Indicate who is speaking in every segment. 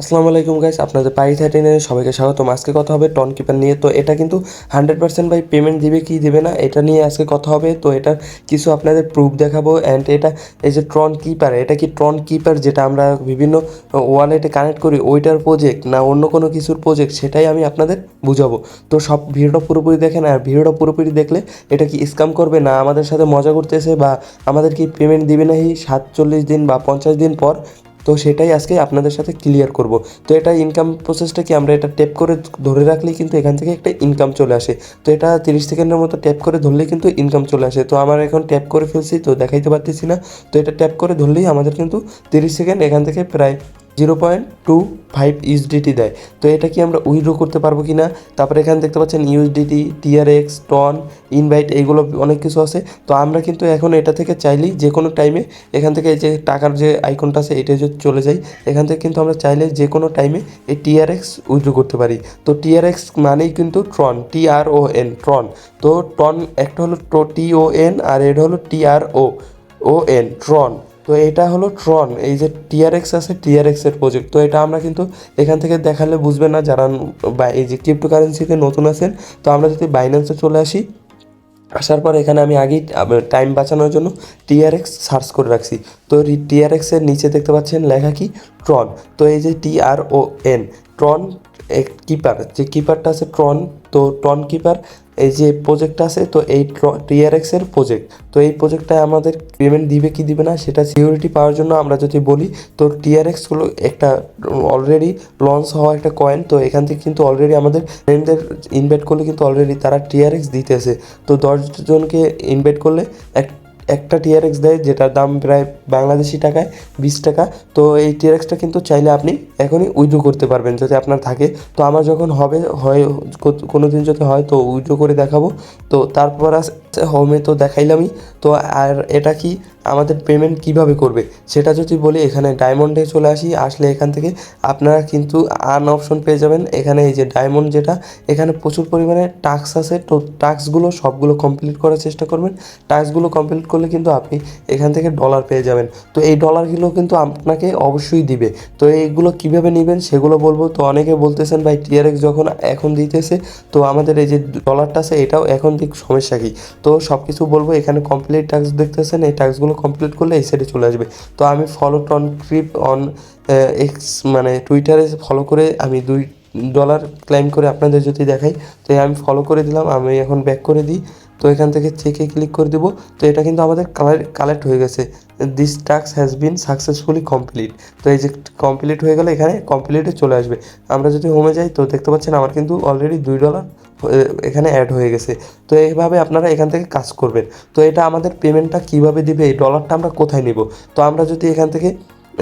Speaker 1: আসসালামু আলাইকুম গাইস আপনাদের পাই থার্টিনে সবাইকে স্বাগতম। আজকে কথা হবে টন কিপার নিয়ে। তো এটা কিন্তু হান্ড্রেড পার্সেন্ট ভাই পেমেন্ট দিবে কি দেবে না, এটা নিয়ে আজকে কথা হবে। তো এটা কিছু আপনাদের প্রুফ দেখাবো। অ্যান্ড এটা, এই যে ট্রন কিপার এটা কি ট্রন কিপার যেটা আমরা বিভিন্ন ওয়ালেটে কানেক্ট করি, ওইটার প্রজেক্ট না অন্য কোনো কিছুর প্রজেক্ট সেটাই আমি আপনাদের বুঝাবো। তো সব ভিডিওটা পুরোপুরি দেখেন, আর ভিডিওটা পুরোপুরি দেখলে এটা কি স্ক্যাম করবে না আমাদের সাথে মজা করতেছে বা আমাদের কি পেমেন্ট দিবে না সাতচল্লিশ দিন বা পঞ্চাশ দিন পর? তো সেটাই আজকে আপনাদের সাথে ক্লিয়ার করব। তো এটা ইনকাম প্রসেসটা কি, আমরা এটা ট্যাপ করে ধরে রাখলেই কিন্তু এখান থেকে একটা ইনকাম চলে আসে। তো এটা তিরিশ সেকেন্ডের মতো ট্যাপ করে ধরলে কিন্তু ইনকাম চলে আসে। তো আমার এখন ট্যাপ করে ফেলছি, তো দেখাইতে পারতেছি না। তো এটা ট্যাপ করে ধরলেই আমাদের কিন্তু তিরিশ সেকেন্ড এখান থেকে প্রায় zero point two five USDT দেয়। তো এটা কি আমরা উইড্রো করতে পারব কি না তারপরে এখানে দেখতে পাচ্ছেন ইউএসডিটি টিআরএক্স টন ইনভাইট, এইগুলো অনেক কিছু আছে। তো আমরা কিন্তু এখন এটা থেকে চাইলেই যে কোনো টাইমে এখান থেকে যে টাকার যে আইকনটা আছে এটা যদি চলে যাই, এখান থেকে কিন্তু আমরা চাইলে যে কোনো টাইমে এই টিআরএক্স উইড্রো করতে পারি। তো টিআরএক্স মানেই কিন্তু Tron, T R O N, Tron. তো টন একটা হলো টি ও এন, আর এটা হলো টি আর ও ও এন, ট্রন। তো এটা হলো ট্রন এই যে টিআরএক্স আছে টিআরএক্স এর প্রজেক্ট তো এটা আমরা কিন্তু এখান থেকে দেখালে বুঝবে না যারা বা- এই যে ক্রিপ্টো কারেন্সিতে নতুন আছেন, তো আমরা যদি বাইন্যান্সে চলে আসি, আসার পর এখানে আমি আগেই টাইম বাঁচানোর জন্য টিআরএক্স সার্চ করে রাখছি। তো টিআরএক্স এর নিচে দেখতে পাচ্ছেন লেখা কি? ট্রন তো এই যে T R O N Tron keeper যে কিপারটা আছে ট্রন তো ট্রন কিপার এই যে প্রজেক্টটা আছে, তো এই টিআরএক্স এর প্রজেক্ট তো এই প্রজেক্টটা আমাদের পেমেন্ট দিবে কি দিবে না, সেটা সিকিউরিটি পাওয়ার জন্য আমরা যদি বলি, তো টিআরএক্স হলো একটা অলরেডি লঞ্চ হওয়া একটা কয়েন তো এখান থেকে কিন্তু অলরেডি আমাদের ফ্রেন্ডদের ইনভাইট করলে কিন্তু অলরেডি তারা টিআরএক্স দিতেছে। তো দশজনকে ইনভাইট করলে এক একটা টিআরএক্স দেয়, যেটার দাম প্রায় বাংলাদেশি টাকায় বিশ টাকা। তো এই টিআরএক্সটা কিন্তু চাইলে আপনি এখনই উইড্রো করতে পারবেন যদি আপনার থাকে। তো আমার যখন হবে, হয় কোনো দিন যদি হয়, তো উইড্রো করে দেখাবো। তো তারপর হোমে তো দেখাইলামই। তো আর এটা কি আমাদের পেমেন্ট কীভাবে করবে? সেটা যদি বলি, এখানে ডায়মন্ডে চলে আসি, আসলে এখান থেকে আপনারা কিন্তু আন অপশন পেয়ে যাবেন। এখানে এই যে ডায়মন্ড যেটা, এখানে প্রচুর পরিমাণে টাস্ক আছে। তো টাস্কগুলো সবগুলো কমপ্লিট করার চেষ্টা করবেন। টাস্কগুলো কমপ্লিট করলে কিন্তু আপনি এখান থেকে ডলার পেয়ে যাবেন। তো এই ডলারগুলো কিন্তু আপনাকে অবশ্যই দিবে। তো এইগুলো কীভাবে নেবেন সেগুলো বলব। তো অনেকে বলতেছেন, ভাই টিআরএক্স যখন এখন দিতেছে, তো আমাদের এই যে ডলারটা আছে, এটাও এখন দিক সমস্যা কি? তো সব কিছু বলব, এখানে কমপ্লিট টাস্ক দেখতেছেন, এই টাস্কগুলো কমপ্লিট করলে এই সাইডে চলে আসবে। তো আমি ফলো টন ক্রিপ অন এক্স মানে টুইটারে ফলো করে আমি দুই ডলার ক্লাইম করে আপনাদের যদি দেখাই, তো আমি ফলো করে দিলাম, আমি এখন ব্যাক করে দিই। তো এখান থেকে চেকে ক্লিক করে দেবো। তো এটা কিন্তু আমাদের কালার কালেক্ট হয়ে গেছে। This task has been successfully complete তো এই যে কমপ্লিট হয়ে গেলে, এখানে কমপ্লিটে চলে আসবে। আমরা যদি হোমে যাই, তো দেখতে পাচ্ছেন আমার কিন্তু অলরেডি দুই ডলার এখানে অ্যাড হয়ে গেছে। তো এইভাবে আপনারা এখান থেকে কাজ করবেন। তো এটা আমাদের পেমেন্টটা কীভাবে দিবে? এই ডলারটা আমরা কোথায় নেব? তো আমরা যদি এখান থেকে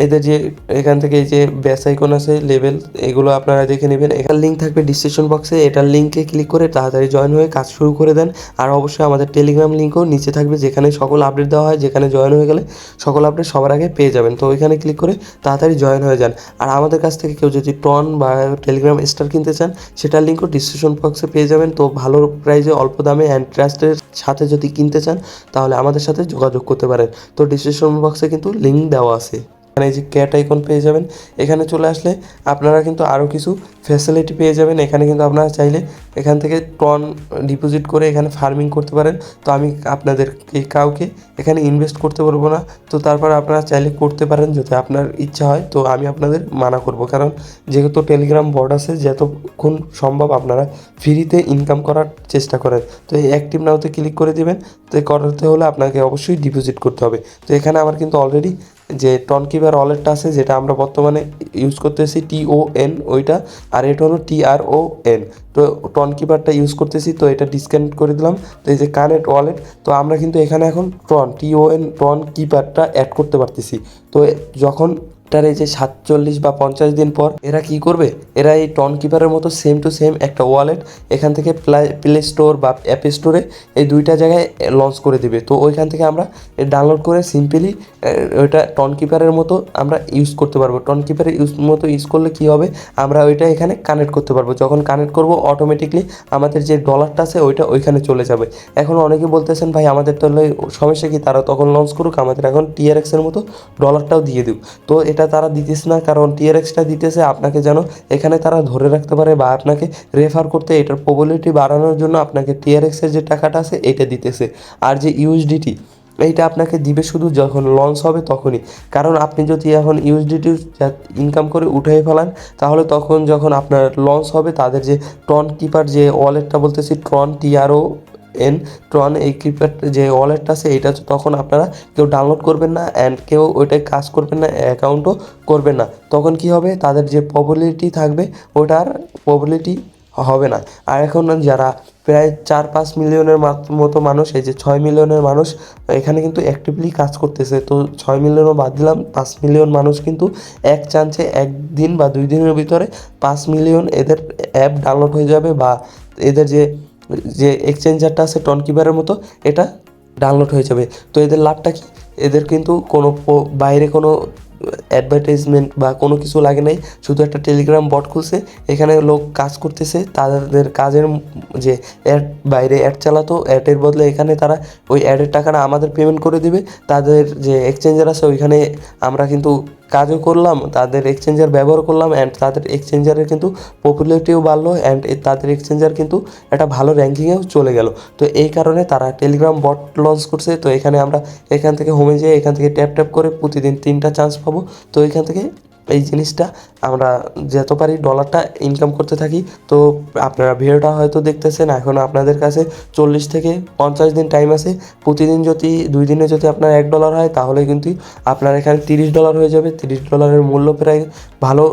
Speaker 1: এদের যে এখান থেকে যে ব্যাস আইকন আছে লেভেল এগুলো আপনারা দেখে নেবেন। এখানে লিঙ্ক থাকবে ডিসক্রিপশন বক্সে এটার লিঙ্কে ক্লিক করে তাড়াতাড়ি জয়েন হয়ে কাজ শুরু করে দেন। আর অবশ্যই আমাদের টেলিগ্রাম লিঙ্কও নিচে থাকবে, যেখানে সকল আপডেট দেওয়া হয়, যেখানে জয়েন হয়ে গেলে সকল আপডেট সবার আগে পেয়ে যাবেন। তো ওইখানে ক্লিক করে তাড়াতাড়ি জয়েন হয়ে যান। আর আমাদের কাছ থেকে কেউ যদি টন বা টেলিগ্রাম স্টার কিনতে চান, সেটার লিঙ্কও ডিসক্রিপশন বক্সে পেয়ে যাবেন। তো ভালো প্রাইসে অল্প দামে অ্যান্ড ট্রাস্টের সাথে যদি কিনতে চান, তাহলে আমাদের সাথে যোগাযোগ করতে পারেন। তো ডিসক্রিপশন বক্সে কিন্তু লিঙ্ক দেওয়া আছে। এখানে যে ক্যাট আইকন পেয়ে যাবেন। এখানে চলে আসলে আপনারা কিন্তু আরও কিছু ফ্যাসিলিটি পেয়ে যাবেন। এখানে কিন্তু আপনারা চাইলে এখান থেকে টন ডিপোজিট করে এখানে ফার্মিং করতে পারেন। তো আমি আপনাদেরকে কাউকে এখানে ইনভেস্ট করতে পারব না। তো তারপর আপনারা চাইলে করতে পারেন যদি আপনার ইচ্ছা হয়। তো আমি আপনাদের মানা করব। কারণ যেহেতু টেলিগ্রাম বোর্ড আছে, যতক্ষণ সম্ভব আপনারা ফ্রিতে ইনকাম করার চেষ্টা করেন। তো এই অ্যাক্টিভ নাওতে ক্লিক করে দিবেন। তো করতে হলে আপনাকে অবশ্যই ডিপোজিট করতে হবে। তো এখানে আমার কিন্তু অলরেডি যে টনকিপার ওয়ালেটটা আছে, যেটা আমরা বর্তমানে ইউজ করতেছি টি ও এন ওইটা, আর এটা হলো টি আর ও এন তো টনকিবারটা ইউজ করতেছি, তো এটা ডিসকানেক্ট করে দিলাম। তো এই যে কানেক্ট ওয়ালেট তো আমরা কিন্তু এখানে এখন Ton T O N Ton কিপারটা add করতে পারতেছি। তো যখন এটার এই যে সাতচল্লিশ বা পঞ্চাশ দিন পর এরা কি করবে? এরা এই টন কিপারের মতো সেম টু সেম একটা ওয়ালেট এখান থেকে প্লে স্টোর বা অ্যাপ স্টোরে এই দুইটা জায়গায় লঞ্চ করে দিবে। তো ওইখান থেকে আমরা ডাউনলোড করে সিম্পলি ওইটা টন কিপারের মতো আমরা ইউজ করতে পারব। টন কিপারের ইউজ মতো ইউজ করলে কি হবে? আমরা ওইটা এখানে কানেক্ট করতে পারব। যখন কানেক্ট করব অটোমেটিকলি আমাদের যে ডলারটা আছে, ওইটা ওইখানে চলে যাবে। এখন অনেকে বলতেছেন, ভাই, আমাদের তাহলে সমস্যা কি? তারা তখন লঞ্চ করুক, আমাদের এখন টিআরএক্সের মতো ডলারটাও দিয়ে দিক। তো এটা তারা দিতেছে না, কারণ টিআরএক্সটা দিতেছে, আপনাকে যেন এখানে তারা ধরে রাখতে পারে বা আপনাকে রেফার করতে, এটার প্রবলিটি বাড়ানোর জন্য আপনাকে টিআরএক্সের যে টাকাটা আছে, এটা দিতেছে। আর যে ইউএসডিটি এইটা আপনাকে দিবে শুধু যখন লঞ্চ হবে তখনই। কারণ আপনি যদি এখন ইউএসডিটি ইনকাম করে উঠাই ফেলান, তাহলে তখন যখন আপনার লঞ্চ হবে, তাদের যে টন কিপার যে ওয়ালেটটা বলতেছি ট্রন টিআরও এন ট্রন এই কিপ্যাড যে ওয়ালেটটা আছে এইটা তো তখন আপনারা কেউ ডাউনলোড করবেন না অ্যান্ড কেউ ওইটায় কাজ করবেন না, অ্যাকাউন্টও করবেন না। তখন কি হবে? তাদের যে প্রবলিটি থাকবে, ওটার প্রবলিটি হবে না। আর এখন যারা প্রায় চার পাঁচ মিলিয়নের মতো মানুষ, এই যে ছয় মিলিয়নের মানুষ, এখানে কিন্তু অ্যাক্টিভলি কাজ করতেছে। তো ছয় মিলিয়নও বাদ দিলাম, পাঁচ মিলিয়ন মানুষ কিন্তু এক চান্সে একদিন বা দুই দিনের ভিতরে পাঁচ মিলিয়ন এদের অ্যাপ ডাউনলোড হয়ে যাবে বা এদের যে যে এক্সচেঞ্জারটা আছে টন কিপারের মতো, এটা ডাউনলোড হয়ে যাবে। তো এদের লাভটা কি? এদের কিন্তু কোনো বাইরে কোনো অ্যাডভার্টাইজমেন্ট বা কোনো কিছু লাগে নাই, শুধু একটা টেলিগ্রাম বট খুলছে, এখানে লোক কাজ করতেছে, তাদের কাজের যে অ্যাড বাইরে অ্যাড চালাতো অ্যাডের বদলে এখানে তারা ওই অ্যাডের টাকাটা আমাদের পেমেন্ট করে দিবে, তাদের যে এক্সচেঞ্জার আছে ওইখানে আমরা কিন্তু কাজও করলাম, তাদের এক্সচেঞ্জার ব্যবহার করলাম অ্যান্ড তাদের এক্সচেঞ্জারের কিন্তু পপুলারিটিও বাড়লো অ্যান্ড তাদের এক্সচেঞ্জার কিন্তু একটা ভালো র্যাঙ্কিংয়েও চলে গেল। তো এই কারণে তারা টেলিগ্রাম বট লঞ্চ করছে, তো এখানে আমরা এখান থেকে হোমে যেয়ে এখান থেকে ট্যাপ ট্যাপ করে প্রতিদিন তিনটা চান্স পাবো। তো এখান থেকে এই জিনিসটা আমরা যত পারি ডলারটা ইনকাম করতে থাকি। তো আপনারা ভিডিওটা হয়তো দেখতেছেন, এখন আপনাদের কাছে চল্লিশ থেকে পঞ্চাশ দিন টাইম আছে। প্রতিদিন যদি, দুই দিনে যদি আপনার এক ডলার হয়, তাহলে কিন্তু আপনার এখানে তিরিশ ডলার হয়ে যাবে। তিরিশ ডলারের মূল্য প্রায় ভালো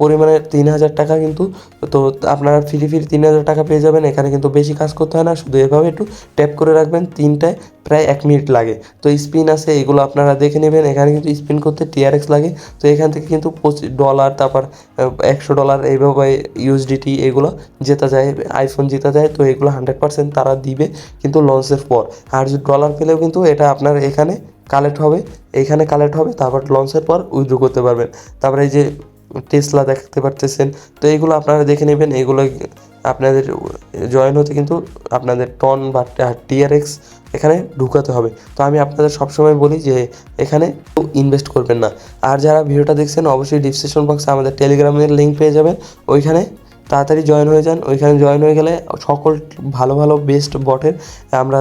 Speaker 1: পরিমাণে তিন হাজার টাকা কিন্তু। তো আপনারা ফ্রি ফ্রি তিন হাজার টাকা পেয়ে যাবেন। এখানে কিন্তু বেশি কাজ করতে হয় না। শুধু এভাবে একটু ট্যাপ করে রাখবেন। তিনটায় প্রায় এক মিনিট লাগে। তো স্পিন আছে, এগুলো আপনারা দেখে নেবেন। এখানে কিন্তু স্পিন করতে টিআরএক্স লাগে। তো এখান থেকে কিন্তু পঁচিশ ডলার তারপর একশো ডলার এইভাবে ইউএসডিটি এগুলো জেতা যায়। আইফোন জেতা যায়, তো এগুলো হান্ড্রেড পার্সেন্ট তারা দিবে কিন্তু লঞ্চের পর। আর ডলার পেলেও কিন্তু এটা আপনার এখানে কালেক্ট হবে। এখানে কালেক্ট হবে, তারপর লঞ্চের পর উইথড্র করতে পারবেন। তারপরে এই যে টেসলা দেখতে পারতেছেন। তো এগুলো আপনারা দেখে নেবেন। এগুলো আপনাদের জয়েন হতে কিন্তু আপনাদের টন বা টিআরএক্স এখানে ঢুকাতে হবে। তো আমি আপনাদের সবসময় বলি যে এখানে ইনভেস্ট করবেন না। আর যারা ভিডিওটা দেখছেন, অবশ্যই ডিসক্রিপশন বক্সে আমাদের টেলিগ্রামের লিঙ্ক পেয়ে যাবেন। ওইখানে তাড়াতাড়ি জয়েন হয়ে যান। ওইখানে জয়েন হয়ে গেলে সকল ভালো ভালো বেস্ট বটের আমরা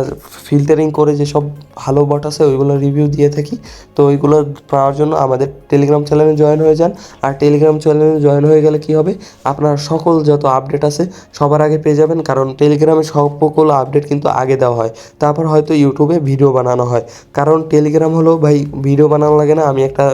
Speaker 1: ফিল্টারিং করে যেসব ভালো বট আছে, ওইগুলো রিভিউ দিয়ে থাকি। তো ওইগুলো পাওয়ার জন্য আমাদের টেলিগ্রাম চ্যানেলে জয়েন হয়ে যান। আর টেলিগ্রাম চ্যানেলে জয়েন হয়ে গেলে কি হবে? আপনার সকল যত আপডেট আছে সবার আগে পেয়ে যাবেন। কারণ টেলিগ্রামে সকল আপডেট কিন্তু আগে দেওয়া হয়। তারপর হয়তো ইউটিউবে ভিডিও বানানো হয়। কারণ টেলিগ্রাম হলো ভাই ভিডিও বানানো লাগে না। আমি একটা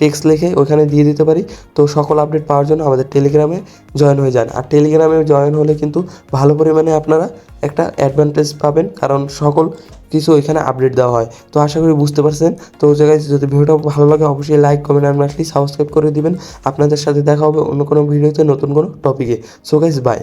Speaker 1: টেক্সট লিখে ওখানে দিয়ে দিতে পারি। তো সকল আপডেট পাওয়ার জন্য আমাদের টেলিগ্রামে জয়েন হয়ে যান। আর টেলিগ্রামে জয়েন হলে কিন্তু ভালো পরিমাণে আপনারা একটা অ্যাডভান্টেজ পাবেন, কারণ সকল কিছু ওইখানে আপডেট দেওয়া হয়। তো আশা করি বুঝতে পারছেন। তো ওই জায়গায় যদি ভিডিওটা ভালো লাগে, অবশ্যই লাইক কমেন্ট আর সাবস্ক্রাইব করে দিবেন। আপনাদের সাথে দেখা হবে অন্য কোনো ভিডিওতে নতুন কোনো টপিকে সো গাইজ বাই